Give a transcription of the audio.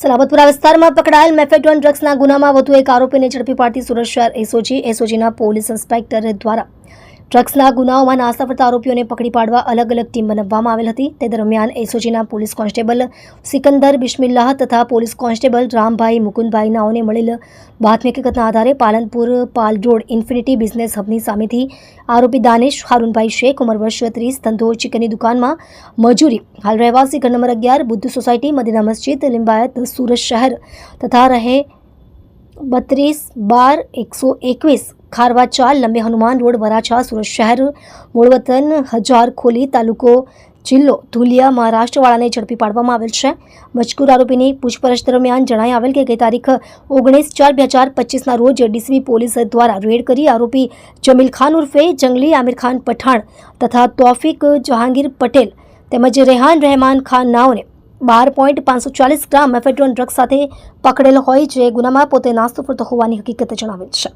સલાબતપુરા વિસ્તારમાં પકડાયેલ મેફેટોન ડ્રગ્સના ગુનામાં વધુ એક આરોપીને ઝડપી પાડતી સુરત શહેર એસઓજી, એસઓજીના પોલીસ ઇન્સ્પેક્ટર દ્વારા ડ્રગ્સના ગુનાઓમાં નાસ્તા ફરતા આરોપીઓને પકડી પાડવા અલગ અલગ ટીમ બનાવવામાં આવેલ હતી. તે દરમિયાન એસઓજીના પોલીસ કોન્સ્ટેબલ સિકંદર બિસ્મિલ્લાહ તથા પોલીસ કોન્સ્ટેબલ રામભાઈ મુકુંદભાઈ નાઓને મળેલ બાતમી હકીકતના આધારે પાલનપુર પાલ ઇન્ફિનિટી બિઝનેસ હબની સામેથી આરોપી દાનેશ હારૂનભાઈ શેખ, ઉંમર વર્ષ ત્રીસ ધંધો ચિકનની દુકાનમાં મજૂરી. હાલ રહેવાસી ઘર નંબર અગિયાર, બુદ્ધ સોસાયટી, મદીના મસ્જિદ, લિંબાયત, સુરત શહેર તથા રહે બત્રીસ બાર એકસો એકવીસ ખારવા ચાલ, લંબે હનુમાન રોડ, વરાછા, સુરત શહેર, મૂળવતન હજાર ખોલી તાલુકો, જિલ્લો, ધુલિયા, મહારાષ્ટ્રવાળાને ઝડપી પાડવામાં આવેલ છે. મજકૂર આરોપીની પૂછપરછ દરમિયાન જણાઈ આવેલ કે ગઈ તારીખ ઓગણીસ ચાર બે હજાર પચીસના રોજ ડીસીબી પોલીસ દ્વારા રેડ કરી આરોપી જમીલ ખાન ઉર્ફે જંગલી આમિર ખાન પઠાણ તથા તોફિક જહાંગીર પટેલ તેમજ રેહાન રહેમાન ખાન નાઓને બાર પોઈન્ટ પાંચસો ચાલીસ ગ્રામ મેફેડ્રોન ડ્રગ્સ સાથે પકડેલો હોય જે ગુનામાં પોતે નાસ્તો ફરતો હોવાની હકીકત જણાવેલ છે.